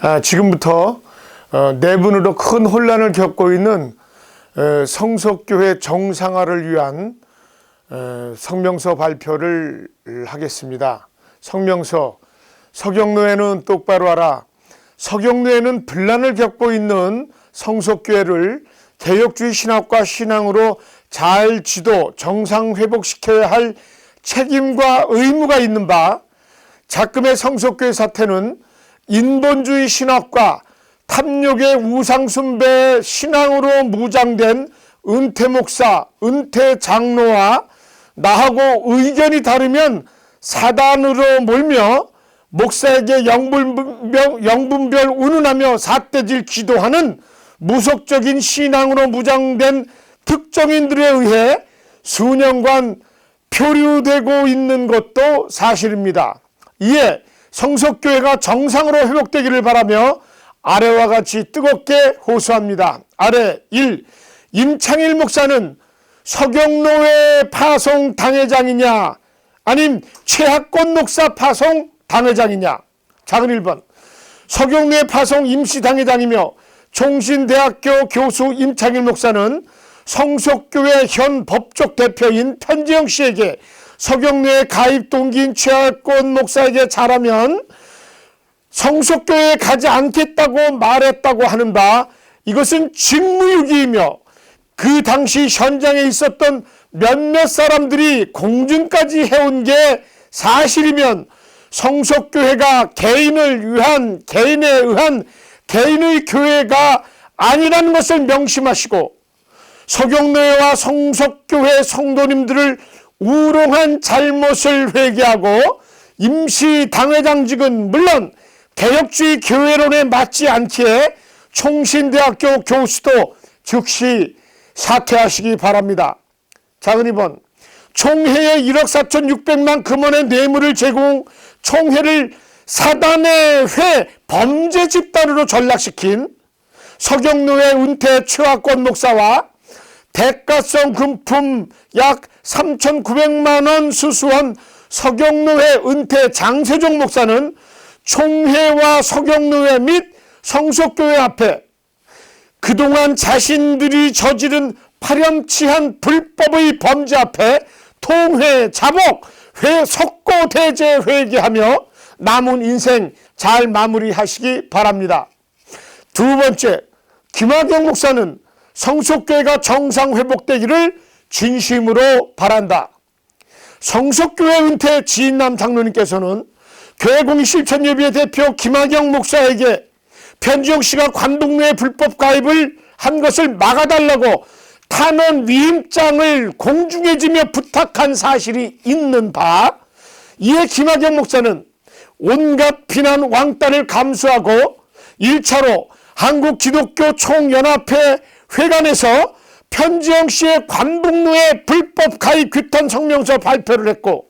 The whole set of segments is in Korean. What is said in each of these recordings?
아, 지금부터 어, 내분으로 큰 혼란을 겪고 있는 에, 성석교회 정상화를 위한 에, 성명서 발표를 하겠습니다. 성명서 서경노예는 똑바로 하라. 서경노예는 분란을 겪고 있는 성석교회를 개혁주의 신학과 신앙으로 잘 지도 정상 회복시켜야 할 책임과 의무가 있는 바 작금의 성석교회 사태는 인본주의 신학과 탐욕의 우상숭배 신앙으로 무장된 은퇴 목사, 은퇴 장로와 나하고 의견이 다르면 사단으로 몰며 목사에게 영분별, 영분별 운운하며 삿대질 기도하는 무속적인 신앙으로 무장된 특정인들에 의해 수년간 표류되고 있는 것도 사실입니다. 이에 성석교회가 정상으로 회복되기를 바라며 아래와 같이 뜨겁게 호소합니다. 아래 1. 임창일 목사는 서경로회 파송 당회장이냐 아님 최학권 목사 파송 당회장이냐 작은 1번 서경로회 파송 임시 당회장이며 종신대학교 교수 임창일 목사는 성속교회 현 법적 대표인 편지영 씨에게 서경로회 가입 동기인 최학권 목사에게 잘하면 성속교회에 가지 않겠다고 말했다고 하는 바 이것은 직무유기이며 그 당시 현장에 있었던 몇몇 사람들이 공증까지 해온 게 사실이면 성속교회가 개인을 위한 개인에 의한 개인의 교회가 아니라는 것을 명심하시고 서경노회와 성석교회 성도님들을 우롱한 잘못을 회개하고 임시 당회장직은 물론 개혁주의 교회론에 맞지 않기에 총신대학교 교수도 즉시 사퇴하시기 바랍니다. 작은 2번 총회에 1억 4천 6백만 금원의 뇌물을 제공 총회를 사단의 회 범죄 집단으로 전락시킨 서경노회 은퇴 최학권 목사와 대가성 금품 약 3,900만 원 수수한 서경노회 은퇴 장세종 목사는 총회와 서경노회 및 성속교회 앞에 그동안 자신들이 저지른 파렴치한 불법의 범죄 앞에 통회, 자복, 회, 석고 대제 회개하며 남은 인생 잘 마무리하시기 바랍니다. 두 번째, 김학영 목사는 성속교회가 정상 회복되기를 진심으로 바란다. 성속교회 은퇴 지인남 장로님께서는 교회공익 실천예비의 대표 김학영 목사에게 편지영 씨가 관동로에 불법 가입을 한 것을 막아달라고 탄원 위임장을 공중에 지며 부탁한 사실이 있는 바 이에 김학영 목사는 온갖 비난 왕따를 감수하고 1차로 한국기독교 총연합회 회관에서 편지영 씨의 관북로의 불법 가입 규탄 성명서 발표를 했고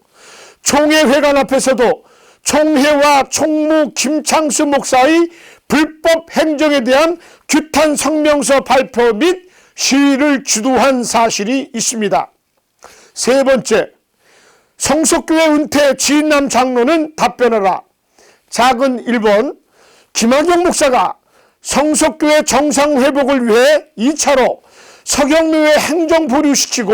총회 회관 앞에서도 총회와 총무 김창수 목사의 불법 행정에 대한 규탄 성명서 발표 및 시위를 주도한 사실이 있습니다. 세 번째, 성석교회 은퇴 지인남 장로는 답변하라. 작은 1번, 김학영 목사가 성석교회 정상 회복을 위해 2차로 서경로회 행정 보류시키고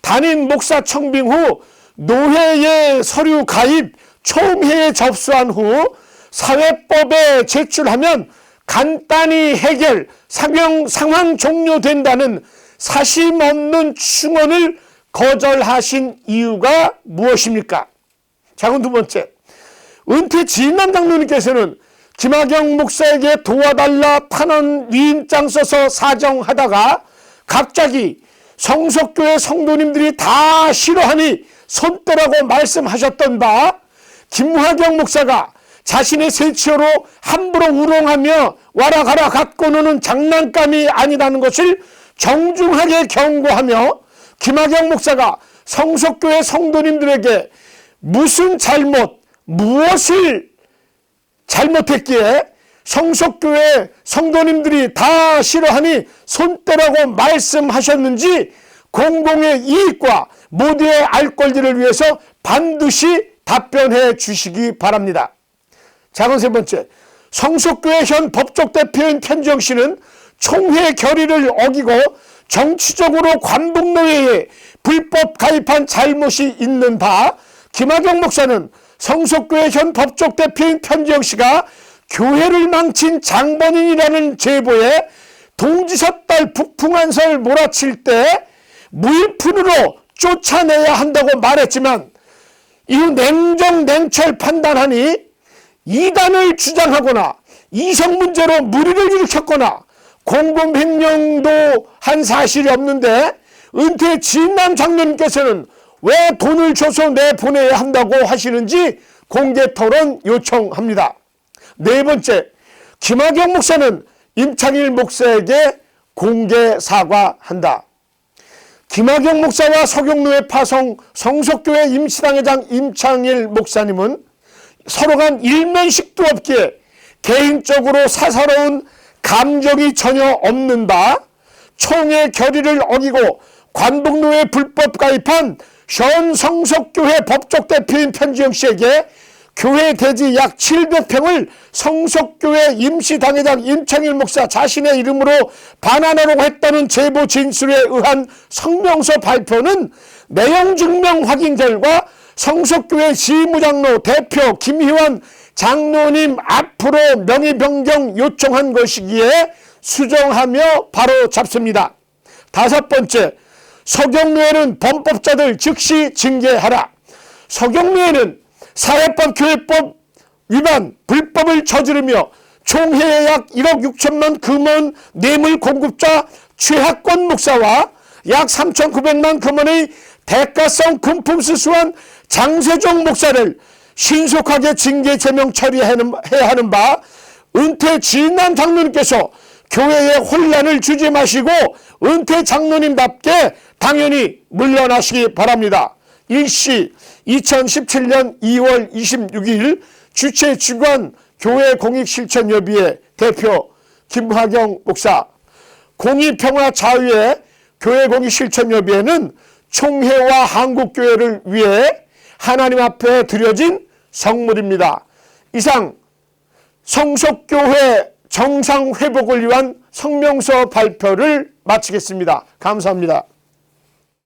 담임 목사 청빙 후 노회의 서류 가입 총회에 접수한 후 사회법에 제출하면 간단히 해결 상황, 상황 종료된다는 사심 없는 충언을 거절하신 이유가 무엇입니까? 작은 두 번째, 은퇴 지인남 장로님께서는 김학영 목사에게 도와달라 탄원 위임장 써서 사정하다가 갑자기 성석교회 성도님들이 다 싫어하니 손떼라고 말씀하셨던 바 김화경 목사가 자신의 세치어로 함부로 우롱하며 와라 가라 갖고 노는 장난감이 아니라는 것을 정중하게 경고하며 김학영 목사가 성석교회 성도님들에게 무슨 잘못, 무엇을 잘못했기에 성석교회 성도님들이 다 싫어하니 손떼라고 말씀하셨는지 공공의 이익과 모두의 알 권리를 위해서 반드시 답변해 주시기 바랍니다. 작은 세 번째, 성속교회 현 법적 대표인 편지영 씨는 총회 결의를 어기고 정치적으로 관북노예에 불법 가입한 잘못이 있는 바 김학영 목사는 성속교회 현 법적 대표인 편지영 씨가 교회를 망친 장본인이라는 제보에 동지사 딸 북풍한설 몰아칠 때 무일푼으로 쫓아내야 한다고 말했지만 이후 냉정 냉철 판단하니 이단을 주장하거나 이성 문제로 무리를 일으켰거나 공범 횡령도 한 사실이 없는데 은퇴 진남 장로님께서는 왜 돈을 줘서 내보내야 한다고 하시는지 공개 토론 요청합니다. 네 번째, 김학영 목사는 임창일 목사에게 공개 사과한다. 김학영 목사와 서경로의 파송 성석교회 임시당회장 임창일 목사님은 서로 간 일면식도 없기에 개인적으로 사사로운 감정이 전혀 없는 바 총회 결의를 어기고 관북로에 불법 가입한 현 성석교회 법적 대표인 편지영 씨에게 교회 대지 약 700평을 성석교회 임시당회장 임창일 목사 자신의 이름으로 반환하려고 했다는 제보 진술에 의한 성명서 발표는 내용 증명 확인 결과 성석교회 지무장로 대표 김희원 장로님 앞으로 명의 변경 요청한 것이기에 수정하며 바로 잡습니다. 다섯 번째, 서경로에는 범법자들 즉시 징계하라. 서경로에는 사회법 교회법 위반 불법을 저지르며 총회에 약 1억 6천만 금원 뇌물 공급자 최학권 목사와 약 3,900만 금원의 대가성 금품 수수한 장세종 목사를 신속하게 징계 제명 처리해야 하는 바 은퇴 진남 장로님께서 교회에 혼란을 주지 마시고 은퇴 장로님답게 당연히 물러나시기 바랍니다. 일시 2017년 2월 26일 주최 주관 교회 공익실천협의회 대표 김화경 목사 공의평화 자유의 교회 공익실천협의회는 총회와 한국교회를 위해 하나님 앞에 드려진 성물입니다. 이상 성속교회 정상 회복을 위한 성명서 발표를 마치겠습니다. 감사합니다.